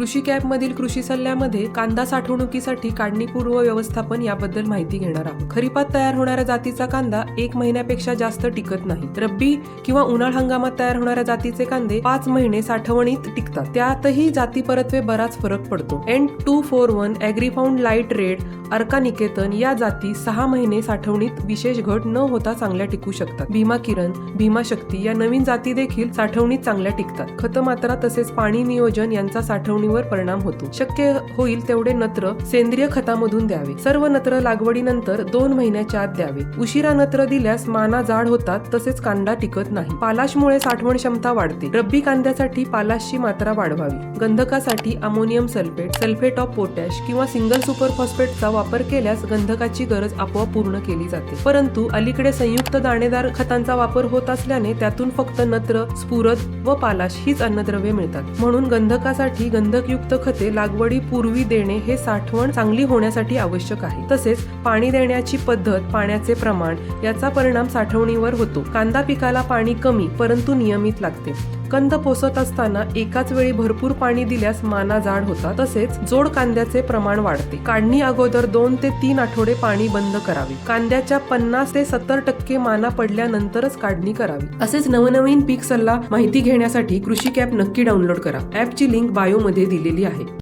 कृषी कॅबमधील कृषी सल्ल्यामध्ये कांदा साठवणुकीसाठी काढणीपूर्व व्यवस्थापन याबद्दल माहिती घेणार आहोत. खरीपात तयार होणाऱ्या जातीचा कांदा एक महिन्यापेक्षा जास्त टिकत नाही. रब्बी किंवा उन्हाळ हंगामात तयार होणाऱ्या जातीचे कांदे पाच महिने साठवणीत टिकतात. त्यातही जाती परत्वे बराच फरक पडतो. N two four one Agrifound light red Arka Niketan या जाती सहा महिने साठवणीत विशेष घट न होता चांगल्या टिकू शकतात. भीमा किरण भीमा शक्ती या नवीन जाती देखील साठवणीत चांगल्या टिकतात. खतमात्रा तसेच पाणी नियोजन यांचा साठवणीवर परिणाम होतो. शक्य होईल तेवढे नत्र सेंद्रिय खतामधून द्यावे. सर्व नत्र लागवडीनंतर दोन महिन्याच्या आत द्यावे. उशिरा नत्र दिल्यास माना जाड होतात तसेच कांदा टिकत नाही. पालाशमुळे साठवण क्षमता वाढते. रब्बी कांद्यासाठी पालाशची मात्रा वाढवावी. गंधकासाठी ammonium sulphate sulphate of potash किंवा सिंगल सुपर फॉस्फेटचा वापर केल्यास गंधकाची गरज आपोआप पूर्ण केली जाते. परंतु अलीकडे संयुक्त दाणेदार खतांचा वापर होत असल्याने त्यातून फक्त नत्र स्फुरद व पालाश हीच अन्नद्रव्ये मिळतात. म्हणून गंधकासाठी गंधकयुक्त खते लागवडी पूर्वी देणे हे साठवण चांगली होण्यासाठी आवश्यक आहे. तसेच पाणी देण्याची पद्धत पाण्याचे प्रमाण याचा परिणाम साठवणीवर होतो. कांदा पिकाला पाणी कमी परंतु नियमित लागते. कंद पोसत असताना एकाच वेळी भरपूर पाणी दिल्यास माना जाड होतात. तसेच जोड कांद्याचे प्रमाण वाढते. काढणी अगोदर दोन ते तीन आठवडे पाणी बंद करावे. कांद्याच्या पन्नास ते सत्तर टक्के माना पडल्यानंतरच काढणी करावी. असेच नवनवीन पीक सल्ला माहिती घेण्यासाठी कृषी कॅप नक्की डाउनलोड करा. ऍपची लिंक बायोमध्ये दिलेली आहे.